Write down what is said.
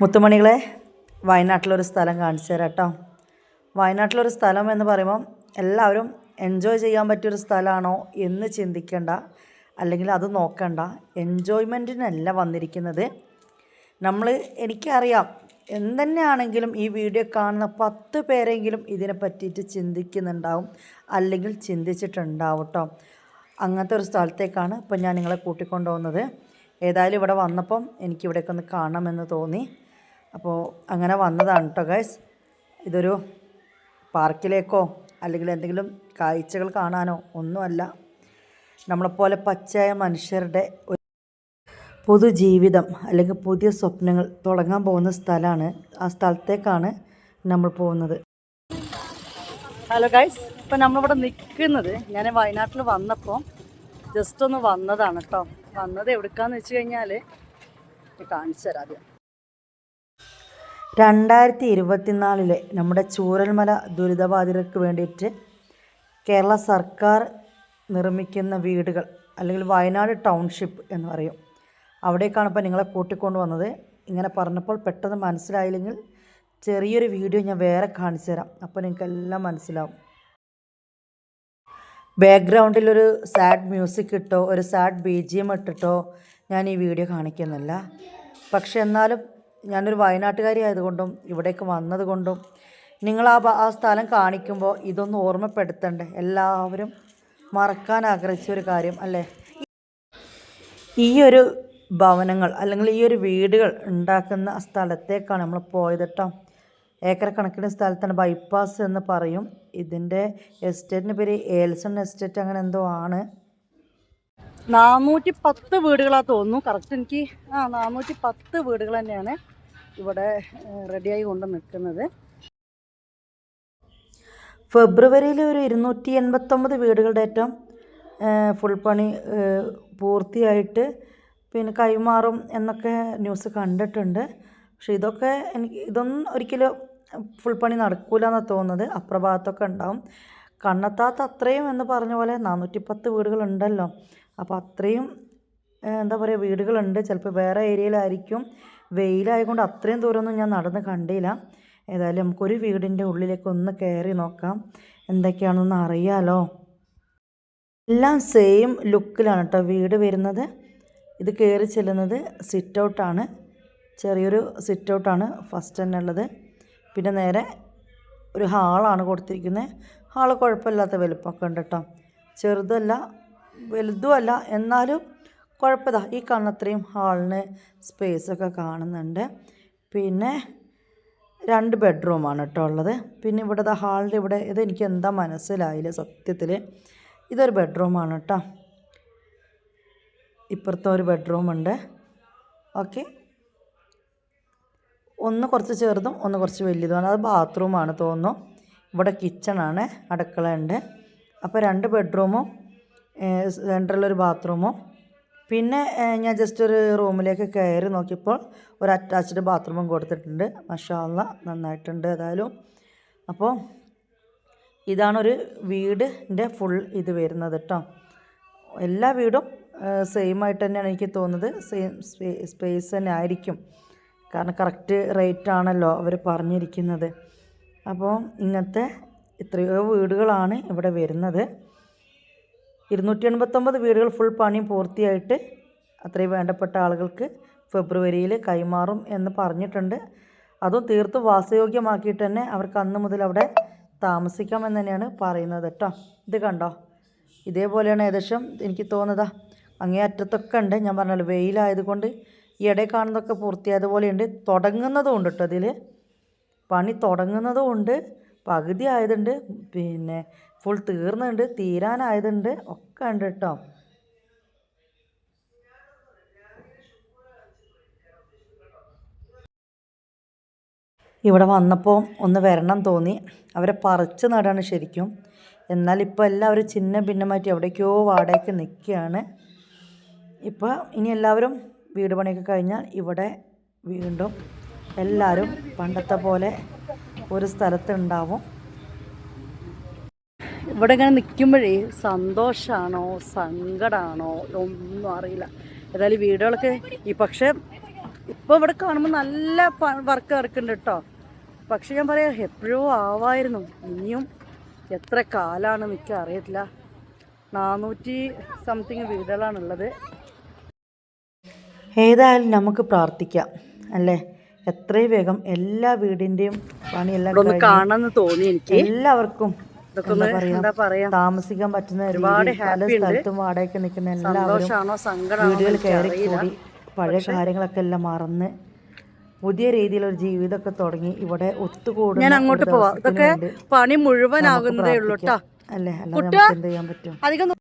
മുത്തുമണികളെ വയനാട്ടിലൊരു സ്ഥലം കാണിച്ചു തരാം കേട്ടോ. വയനാട്ടിലൊരു സ്ഥലം എന്ന് പറയുമ്പം എല്ലാവരും എൻജോയ് ചെയ്യാൻ പറ്റിയൊരു സ്ഥലമാണോ എന്ന് ചിന്തിക്കേണ്ട. അല്ലെങ്കിൽ അത് നോക്കണ്ട. എൻജോയ്മെന്റിനല്ല വന്നിരിക്കുന്നത്. നമ്മൾ എനിക്കറിയാം എന്തെന്നാണെങ്കിലും ഈ വീഡിയോ കാണുന്ന പത്ത് പേരെങ്കിലും ഇതിനെ പറ്റിയിട്ട് ചിന്തിക്കുന്നുണ്ടാവും. അല്ലെങ്കിൽ ചിന്തിച്ചിട്ടുണ്ടാവും കേട്ടോ അങ്ങനത്തെ ഒരു സ്ഥലത്തേക്കാണ് ഇപ്പം ഞാൻ നിങ്ങളെ കൂട്ടിക്കൊണ്ടു പോകുന്നത് ഏതായാലും ഇവിടെ വന്നപ്പം എനിക്കിവിടേക്കൊന്ന് കാണണമെന്ന് തോന്നി. അപ്പോൾ അങ്ങനെ വന്നതാണ് കേട്ടോ ഗൈസ് ഇതൊരു പാർക്കിലേക്കോ അല്ലെങ്കിൽ എന്തെങ്കിലും കാഴ്ചകൾ കാണാനോ ഒന്നുമല്ല. നമ്മളെപ്പോലെ പച്ചയായ മനുഷ്യരുടെ ഒരു പൊതുജീവിതം അല്ലെങ്കിൽ പുതിയ സ്വപ്നങ്ങൾ തുടങ്ങാൻ പോകുന്ന സ്ഥലമാണ് ആ സ്ഥലത്തേക്കാണ് നമ്മൾ പോകുന്നത്. ഹലോ ഗൈസ് ഇപ്പം നമ്മളിവിടെ നിൽക്കുന്നത് ഞാൻ വയനാട്ടിൽ വന്നപ്പോൾ ജസ്റ്റ് ഒന്ന് വന്നതാണ് കേട്ടോ വന്നത് എവിടുക്കാന്ന് വെച്ച് കഴിഞ്ഞാൽ കാണിച്ചു തരാം ആദ്യം. രണ്ടായിരത്തി ഇരുപത്തിനാലിലെ നമ്മുടെ ചൂരൽമല ദുരിതബാധിതർക്ക് വേണ്ടിയിട്ട് കേരള സർക്കാർ നിർമ്മിക്കുന്ന വീടുകൾ അല്ലെങ്കിൽ വയനാട് ടൗൺഷിപ്പ് എന്ന് പറയും. അവിടേക്കാണ് ഇപ്പോൾ നിങ്ങളെ കൂട്ടിക്കൊണ്ട് വന്നത്. ഇങ്ങനെ പറഞ്ഞപ്പോൾ പെട്ടെന്ന് മനസ്സിലായില്ലെങ്കിൽ ചെറിയൊരു വീഡിയോ ഞാൻ വേറെ കാണിച്ചു തരാം. അപ്പോൾ നിങ്ങൾക്ക് എല്ലാം മനസ്സിലാവും. ബാക്ക്ഗ്രൗണ്ടിൽ ഒരു സാഡ് മ്യൂസിക് ഇട്ടോ ഒരു സാഡ് ബി ജി എം ഇട്ടിട്ടോ ഞാൻ ഈ വീഡിയോ കാണിക്കുന്നില്ല. പക്ഷെ എന്നാലും ഞാനൊരു വയനാട്ടുകാരി ആയതുകൊണ്ടും ഇവിടേക്ക് വന്നതുകൊണ്ടും നിങ്ങൾ ആ ആ സ്ഥലം കാണിക്കുമ്പോൾ ഇതൊന്ന് ഓർമ്മപ്പെടുത്തണ്ടേ? എല്ലാവരും മറക്കാൻ ആഗ്രഹിച്ച ഒരു കാര്യം അല്ലേ? ഈ ഒരു ഭവനങ്ങൾ അല്ലെങ്കിൽ ഈ ഒരു വീടുകൾ ഉണ്ടാക്കുന്ന സ്ഥലത്തേക്കാണ് നമ്മൾ പോയത് കേട്ടോ ഏക്കർ കണക്കിന് സ്ഥലത്താണ് ബൈപ്പാസ് എന്ന് പറയും. ഇതിന്റെ എസ്റ്റേറ്റിന് പേര് ഏൽസൺ എസ്റ്റേറ്റ് അങ്ങനെ എന്തോ ആണ്. നാനൂറ്റി പത്ത് വീടുകളാണ് തോന്നുന്നു. കറക്റ്റ് എനിക്ക് ആ നാനൂറ്റി പത്ത് വീടുകൾ തന്നെയാണ്. ഇവിടെ റെഡിയായി കൊണ്ട് നിൽക്കുന്നത്. ഫെബ്രുവരിയിൽ ഒരു ഇരുന്നൂറ്റി എൺപത്തൊമ്പത് വീടുകളുടെ ഏറ്റവും ഫുൾ പണി പൂർത്തിയായിട്ട് പിന്നെ കൈമാറും എന്നൊക്കെ ന്യൂസ് കണ്ടിട്ടുണ്ട്. പക്ഷെ ഇതൊക്കെ എനിക്ക് ഇതൊന്നും ഒരിക്കലും ഫുൾ പണി നടക്കൂല എന്നാണ് തോന്നുന്നത്. അപ്രഭാഗത്തൊക്കെ ഉണ്ടാവും. കണ്ണെത്താത്ത അത്രയും എന്ന് പറഞ്ഞ പോലെ നാനൂറ്റി പത്ത് വീടുകളുണ്ടല്ലോ. അപ്പോൾ അത്രയും എന്താ പറയുക വീടുകളുണ്ട്. ചിലപ്പോൾ വേറെ ഏരിയയിലായിരിക്കും. വെയിലായതുകൊണ്ട് അത്രയും ദൂരമൊന്നും ഞാൻ നടന്ന് കണ്ടില്ല. ഏതായാലും നമുക്കൊരു വീടിന്റെ ഉള്ളിലേക്ക് ഒന്ന് കയറി നോക്കാം. എന്തൊക്കെയാണെന്ന് അറിയാലോ. എല്ലാം സെയിം ലുക്കിലാണ് കേട്ടോ വീട് വരുന്നത്. ഇത് കയറി ചെല്ലുന്നത് സിറ്റ് ഔട്ടാണ് ചെറിയൊരു സിറ്റ് ഔട്ടാണ് ഫസ്റ്റ് തന്നെ ഉള്ളത്. പിന്നെ നേരെ ഒരു ഹാളാണ് കൊടുത്തിരിക്കുന്നത് ഹാൾ കുഴപ്പമില്ലാത്ത വലുപ്പമൊക്കെ ഉണ്ട് കേട്ടോ ചെറുതല്ല വലുതുമല്ല എന്നാലും കുഴപ്പമില്ല ഈ കാണുന്നത്രയും ഹാളിന് സ്പേസൊക്കെ കാണുന്നുണ്ട്. പിന്നെ രണ്ട് ബെഡ്റൂമാണ് കേട്ടോ ഉള്ളത്. പിന്നെ ഇവിടുത്തെ ഹാളിന്റെ ഇവിടെ ഇത് എനിക്ക് എന്താ മനസ്സിലായില്ല സത്യത്തിൽ. ഇതൊരു ബെഡ്റൂമാണ് കേട്ടോ ഇപ്പുറത്തെ ഒരു ബെഡ്റൂമുണ്ട് ഓക്കെ ഒന്ന് കുറച്ച് ചെറുതും ഒന്ന് കുറച്ച് വലിയതുമാണ് അത് ബാത്റൂമാണ് തോന്നുന്നു. ഇവിടെ കിച്ചണാണ് അടുക്കളയുണ്ട് അപ്പോൾ രണ്ട് ബെഡ്റൂമും സെൻട്രലൊരു ബാത്റൂമും പിന്നെ ഞാൻ ജസ്റ്റ് ഒരു റൂമിലേക്ക് കയറി നോക്കിയപ്പോൾ ഒരു അറ്റാച്ച്ഡ് ബാത്റൂമും കൊടുത്തിട്ടുണ്ട്. മഷാല്ല നന്നായിട്ടുണ്ട് ഏതായാലും. അപ്പോൾ ഇതാണൊരു വീടിന്റെ ഫുൾ ഇത് വരുന്നത് കേട്ടോ എല്ലാ വീടും സെയിം ആയിട്ട് തന്നെയാണ് എനിക്ക് തോന്നുന്നത്. സെയിം സ്പേസ് തന്നെ ആയിരിക്കും. കാരണം കറക്റ്റ് റേറ്റ് ആണല്ലോ അവർ പറഞ്ഞിരിക്കുന്നത്. അപ്പോൾ ഇങ്ങനത്തെ എത്രയോ വീടുകളാണ് ഇവിടെ വരുന്നത്. ഇരുന്നൂറ്റി എൺപത്തൊമ്പത് വീടുകൾ ഫുൾ പണിയും പൂർത്തിയായിട്ട് അത്രയും വേണ്ടപ്പെട്ട ആളുകൾക്ക് ഫെബ്രുവരിയിൽ കൈമാറും എന്ന് പറഞ്ഞിട്ടുണ്ട്. അതും തീർത്തും വാസയോഗ്യമാക്കിയിട്ട് തന്നെ അവർക്ക് അന്ന് മുതൽ അവിടെ താമസിക്കാം എന്ന് തന്നെയാണ് പറയുന്നത് കേട്ടോ. ഇത് കണ്ടോ? ഇതേപോലെയാണ് ഏകദേശം എനിക്ക് തോന്നുന്നത്. അങ്ങേ അറ്റത്തൊക്കെ ഉണ്ട്. ഞാൻ പറഞ്ഞല്ലോ വെയിലായതുകൊണ്ട് ഈ ഇടയിൽ കാണുന്നതൊക്കെ പൂർത്തിയായതുപോലെയുണ്ട് തുടങ്ങുന്നതും ഉണ്ട് കേട്ടോ ഇതിൽ പണി തുടങ്ങുന്നതും ഉണ്ട്. പകുതി ആയതുണ്ട്. പിന്നെ ഫുൾ തീർന്നുണ്ട് തീരാനായതുണ്ട്. ഒക്കെ ഉണ്ട് കേട്ടോ ഇവിടെ വന്നപ്പോൾ ഒന്ന് വരണം തോന്നി. അവരെ പറിച്ച് നടാണ് ശരിക്കും. എന്നാൽ ഇപ്പോൾ എല്ലാവരും ചിഹ്ന ഭിന്നമായിട്ട് എവിടേക്കോ വാടകയ്ക്ക് നിൽക്കുകയാണ് ഇപ്പോൾ ഇനി എല്ലാവരും വീട് പണിയൊക്കെ കഴിഞ്ഞാൽ ഇവിടെ വീണ്ടും എല്ലാവരും പണ്ടത്തെ പോലെ ഒരു സ്ഥലത്ത് ഉണ്ടാവും. ഇവിടെ ഇങ്ങനെ നിൽക്കുമ്പോഴേ സന്തോഷമാണോ സങ്കടമാണോ ഒന്നും അറിയില്ല. ഏതായാലും വീടുകളൊക്കെ ഈ പക്ഷേ ഇപ്പോൾ ഇവിടെ കാണുമ്പോൾ നല്ല വർക്ക് ഇറക്കുന്നുണ്ട് കേട്ടോ. പക്ഷെ ഞാൻ പറയാം എപ്പോഴോ ആവായിരുന്നു. ഇനിയും എത്ര കാലാണ് എനിക്ക് അറിയത്തില്ല. നാനൂറ്റി സംതിങ് വീടുകളാണുള്ളത്. ഏതായാലും നമുക്ക് പ്രാർത്ഥിക്കാം അല്ലേ? എത്രയും വേഗം എല്ലാ വീടിന്റെയും പണിയെല്ലാം കാണാന്ന് തോന്നി എനിക്ക്. എല്ലാവർക്കും എന്താ പറയാ? താമസിക്കാൻ പറ്റുന്ന ഒരുപാട് പല സ്ഥലത്തും വാടകയ്ക്ക് നിൽക്കുന്ന എല്ലാവരും വീടുകൾ കയറി കൂടി പഴയ കാര്യങ്ങളൊക്കെ എല്ലാം മറന്ന് പുതിയ രീതിയിലൊരു ജീവിതമൊക്കെ തുടങ്ങി ഇവിടെ ഒത്തുകൂടി ഞാൻ അങ്ങോട്ട് പോവാം. ഇതൊക്കെ പണി മുഴുവൻ മുഴുവനാകുന്നതേ ഉള്ളൂ കേട്ടോ. അല്ലേ? അല്ലാതെ നമുക്ക് എന്ത് ചെയ്യാൻ പറ്റും? അധികം